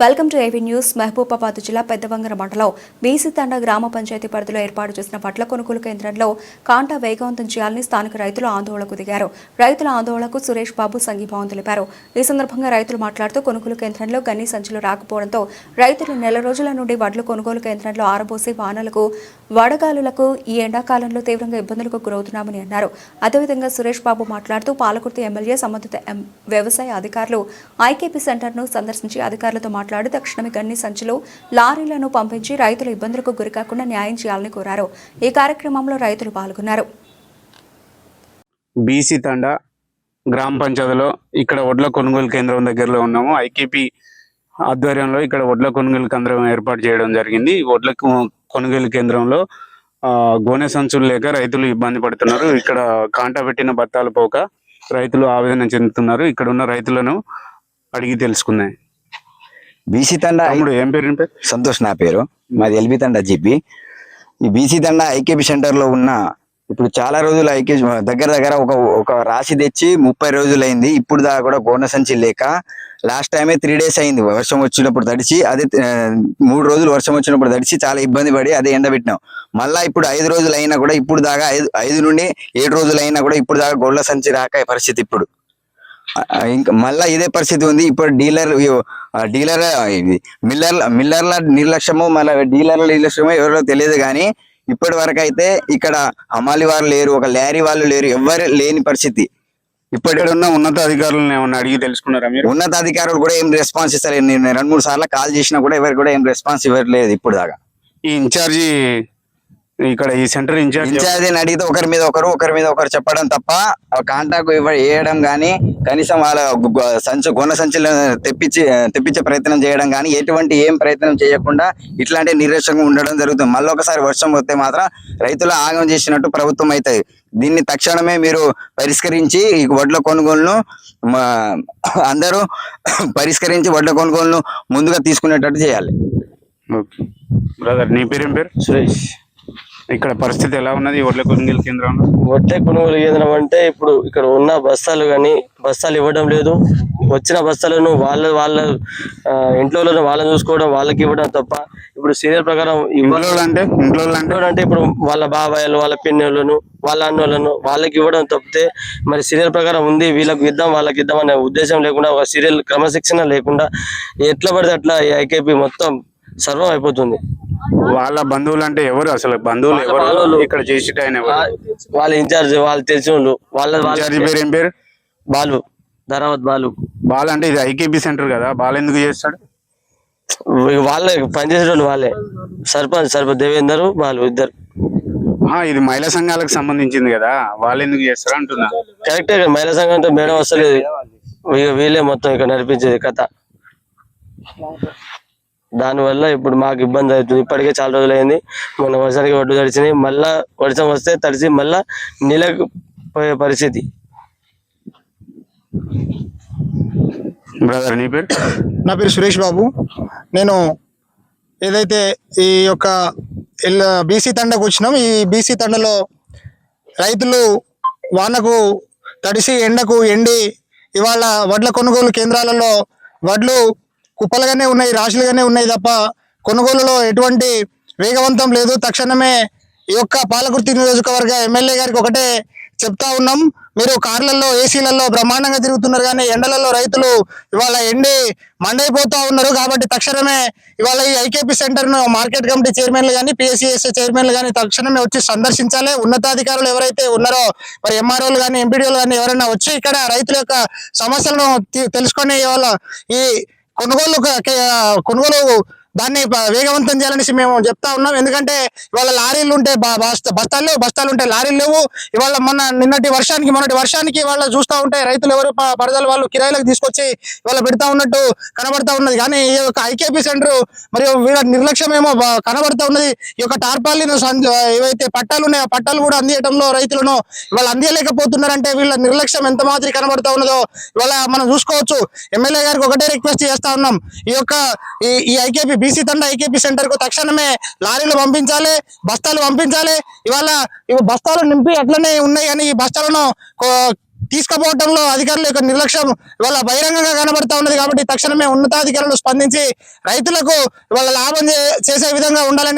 Welcome to AV News Mahabubabad జిల్లా పెద్దవంగర మండలం బీసీతండ గ్రామ పంచాయతీ పరిధిలో ఏర్పాటు చేసిన పట్ల కొనుగోలు కేంద్రంలో కాంటా వేగవంతం చేయాలని స్థానిక రైతులు ఆందోళనకు దిగారు. రైతుల ఆందోళనకు సురేష్ బాబు సంఘీభావం తెలిపారు. ఈ సందర్భంగా రైతులు మాట్లాడుతూ కొనుగోలు కేంద్రంలో గన్ని సంచులు రాకపోవడంతో రైతులు నెల రోజుల నుండి వడ్లు కొనుగోలు కేంద్రంలో ఆరబోసి వానలకు వడగాలులకు ఈ ఎండాకాలంలో తీవ్రంగా ఇబ్బందులకు గురవుతున్నామని అన్నారు. అదేవిధంగా సురేష్ బాబు మాట్లాడుతూ పాలకుర్తి ఎమ్మెల్యే సంబంధిత వ్యవసాయ అధికారులు ఐకేపీ సెంటర్ను సందర్శించి అధికారులతో మాట్లాడి తక్షణమే గన్ని సంచిలో లారీలను పంపించి రైతులు ఇబ్బందులకు గురికాకుండా న్యాయం చేయాలని కోరారు. ఈ కార్యక్రమంలో రైతులు పాల్గొన్నారు. బీసీ తండ గ్రామ పంచాయతీలో ఇక్కడ వడ్ల కొనుగోలు కేంద్రం దగ్గరలో ఉన్నాము. ఐకేపీ ఆధ్వర్యంలో ఇక్కడ వడ్ల కొనుగోలు కేంద్రం ఏర్పాటు చేయడం జరిగింది. ఈ వడ్ల కొనుగోలు కేంద్రంలో ఆ, గోనె సంచులు లేక రైతులు ఇబ్బంది పడుతున్నారు. ఇక్కడ కాంటా పెట్టిన బత్తాలు పోక రైతులు ఆవేదన చెందుతున్నారు. ఇక్కడ ఉన్న రైతులను అడిగి తెలుసుకున్నాయి బీసీ తండ తమ్ముడు ఏం పేరు సంతోష్ నా పేరు. మాది ఎల్బి తండ జీపీ. ఈ బీసీ తండ ఐకేపీ సెంటర్లో ఉన్న ఇప్పుడు చాలా రోజులు ఐకే దగ్గర దగ్గర ఒక ఒక రాశి తెచ్చి ముప్పై రోజులైంది. ఇప్పుడు దాకా కూడా గోన సంచి లేక లాస్ట్ టైమే త్రీ డేస్ అయింది. వర్షం వచ్చినప్పుడు తడిచి అదే మూడు రోజులు వర్షం వచ్చినప్పుడు తడిచి చాలా ఇబ్బంది పడి అదే ఎండబెట్టినాం మళ్ళా ఇప్పుడు ఐదు రోజులు అయినా కూడా ఇప్పుడు దాకా ఐదు ఐదు నుండి ఏడు రోజులు అయినా కూడా ఇప్పుడు దాకా గొళ్ళ సంచి రాక పరిస్థితి ఇప్పుడు. ఇంకా మళ్ళా ఇదే పరిస్థితి ఉంది. ఇప్పుడు డీలర్ డీలర్ మిల్లర్ మిల్లర్ల నిర్లక్ష్యము మళ్ళీ డీలర్ల నిర్లక్ష్యమో ఎవరో తెలియదు కానీ ఇప్పటి వరకు అయితే ఇక్కడ హమాలి వాళ్ళు లేరు ఒక లారీ వాళ్ళు లేరు ఎవరు లేని పరిస్థితి. ఇప్పటి ఉన్న ఉన్నత అధికారులను ఏమన్నా అడిగి తెలుసుకున్నారా మీరు? ఉన్నతాధికారులు కూడా ఏం రెస్పాన్స్ ఇస్తలేదు. నేను రెండు మూడు సార్లు కాల్ చేసినా కూడా ఎవరికి కూడా ఏం రెస్పాన్స్ ఇవ్వట్లేదు ఇప్పుడు దాకా. ఈ ఇన్ఛార్జి ఇక్కడ ఈ సెంటర్ ఇన్ఛార్జ్ ఇన్ఛార్జిని అడిగితే ఒకరి మీద ఒకరు ఒకరి మీద ఒకరు చెప్పడం తప్ప కాంటాక్ట్ ఇవ్వ వేయడం కానీ కనీసం వాళ్ళ సంచు గొన్న సంచులు తెప్పించి తెప్పించే ప్రయత్నం చేయడం కానీ ఎటువంటి ఏం ప్రయత్నం చేయకుండా ఇట్లాంటి నిర్లక్ష్యంగా ఉండడం జరుగుతుంది. మళ్ళీ ఒకసారి వర్షం వస్తే మాత్రం రైతులు ఆగం చేసినట్టు ప్రభుత్వం అవుతుంది దీన్ని తక్షణమే మీరు పరిష్కరించి ఈ వడ్ల కొనుగోలును అందరూ పరిష్కరించి వడ్ల కొనుగోలును ముందుగా తీసుకునేటట్టు చేయాలి. ఓకే. బ్రదర్ నీ పేరేం పేరు? సురేష్. ఇక్కడ పరిస్థితి ఎలా ఉన్నది? ఈ వడ్ల కొనుగోలు కేంద్రంలో? వడ్డే కొనుగోలు కేంద్రం అంటే ఇప్పుడు ఇక్కడ ఉన్న బస్తాలు కానీ బస్తాలు ఇవ్వడం లేదు. వచ్చిన బస్తాలను వాళ్ళ వాళ్ళ ఇంట్లో వాళ్ళని చూసుకోవడం వాళ్ళకి ఇవ్వడం తప్ప ఇప్పుడు సీరియల్ ప్రకారం ఇంట్లో అంటే? ఇంట్లో అంటే? ఇప్పుడు వాళ్ళ బాబాయ్లు వాళ్ళ పిన్నోళ్ళను వాళ్ళ అన్నోళ్ళను వాళ్ళకి ఇవ్వడం తప్పితే మరి సీరియల్ ప్రకారం ఉంది వీళ్ళకి ఇద్దాం వాళ్ళకి ఇద్దాం అనే ఉద్దేశం లేకుండా ఒక సీరియల్ క్రమశిక్షణ లేకుండా ఎట్లా పడితే అట్లా ఈ ఐకేపీ మొత్తం సర్వం అయిపోతుంది. వాళ్ళ బంధువులు అంటే ఎవరు అసలు? బంధువులు ఎవరు? వాళ్ళు- ఇక్కడ చేసి ఆయన ఎవరు? వా- వాళ్ళ ఇన్ఛార్జ్ వాళ్ళు తెలిసిన వాళ్ళు వాళ్ళ ఇన్ఛార్జి వాళ్ళ పేరు ఏం పేరు? బాలు. ధరావత్ బాలు. బాల అంటే ఇది ఐకేపీ సెంటర్ కదా? బాల ఎందుకు చేస్తాడు? ఇక వాళ్ళే పనిచేసేటోళ్ళు వాళ్ళే. సర్పంచ్ సర్పంచ్ దేవేందర్ బాలు ఇద్దరు. ఆ, ఇది మహిళా సంఘాలకు సంబంధించింది కదా? వాళ్ళు ఎందుకు చేస్తారు అంటున్నా. కరెక్టే మహిళా సంఘంతో మేడం వస్తలేదు. ఇక వీళ్ళే మొత్తం ఇక్కడ నడిపించేది కథ. దానివల్ల ఇప్పుడు మాకు ఇబ్బంది అవుతుంది. ఇప్పటికే చాలా రోజులు అయింది మొన్న వర్షానికి ఒడ్డు తడిచినాయి మళ్ళా వర్షం వస్తే తడిచి మళ్ళా నీళ్ళకు పోయే పరిస్థితి. బ్రదర్ నీ పేరు? నా పేరు సురేష్ బాబు. నేను ఏదైతే ఈ యొక్క ఎల్ బీసీ తండకు వచ్చినాం. ఈ బీసీ తండలో రైతులు వానకు తడిసి ఎండకు ఎండి ఇవాళ వడ్ల కొనుగోలు కేంద్రాలలో వడ్లు కుప్పలుగానే ఉన్నాయి రాశులుగానే ఉన్నాయి తప్ప కొనుగోలులో ఎటువంటి వేగవంతం లేదు. తక్షణమే ఈ యొక్క పాలకుర్తి నియోజకవర్గ ఎమ్మెల్యే గారికి ఒకటే చెప్తా ఉన్నాం. మీరు కార్లలో ఏసీలలో బ్రహ్మాండంగా తిరుగుతున్నారు కానీ ఎండలలో రైతులు ఇవాళ ఎండి మండైపోతూ ఉన్నారు కాబట్టి తక్షణమే ఇవాళ ఈ ఐకేపీ సెంటర్ను మార్కెట్ కమిటీ చైర్మన్లు కానీ పిఎస్సిఎస్ చైర్మన్లు కానీ తక్షణమే వచ్చి సందర్శించాలి. ఉన్నతాధికారులు ఎవరైతే ఉన్నారో మరి ఎంఆర్ఓలు కానీ ఎంపీడీఓలు కానీ ఎవరైనా వచ్చి ఇక్కడ రైతుల యొక్క సమస్యలను తెలుసుకునే తెలుసుకొని ఇవాళ ఈ కొనుగోలు కొనుగోలు దాన్ని వేగవంతం చేయాలనేసి మేము చెప్తా ఉన్నాం. ఎందుకంటే ఇవాళ లారీలు ఉంటే బస్త- బస్తాలు లేవు బస్తాలు ఉంటే లారీలు లేవు. ఇవాళ మొన్న నిన్నటి వర్షానికి మొన్నటి వర్షానికి ఇవాళ చూస్తూ ఉంటే రైతులు ఎవరు ప- పరదల వాళ్ళు కిరాయిలకు తీసుకొచ్చి ఇవాళ పెడతా ఉన్నట్టు కనబడతా ఉన్నది. కానీ ఈ యొక్క ఐకేపీ సెంటర్ మరియు వీళ్ళ నిర్లక్ష్యం ఏమో కనబడతా ఉన్నది. ఈ యొక్క టార్పాలిన్ ఏవైతే పట్టాలు ఉన్నాయో పట్టాలు కూడా అందియటంలో రైతులను ఇవాళ అందియలేకపోతున్నారంటే వీళ్ళ నిర్లక్ష్యం ఎంత మాదిరి కనబడతా ఉన్నదో ఇవాళ మనం చూసుకోవచ్చు. ఎమ్మెల్యే గారికి ఒకటే రిక్వెస్ట్ చేస్తా ఉన్నాం. ఈ యొక్క ఈ ఈ ఐకేపీ బీసీ తండ ఐకేపీ సెంటర్కు తక్షణమే లారీలు పంపించాలి బస్తాలు పంపించాలి. ఇవాళ ఇవి బస్తాలు నింపి అట్లనే ఉన్నాయి కానీ ఈ బస్తాలను తీసుకుపోవడంలో అధికారుల యొక్క నిర్లక్ష్యం ఇవాళ బహిరంగంగా కనబడతా ఉన్నది కాబట్టి తక్షణమే ఉన్నతాధికారులు స్పందించి రైతులకు ఇవాళ లాభం చేసే విధంగా ఉండాలని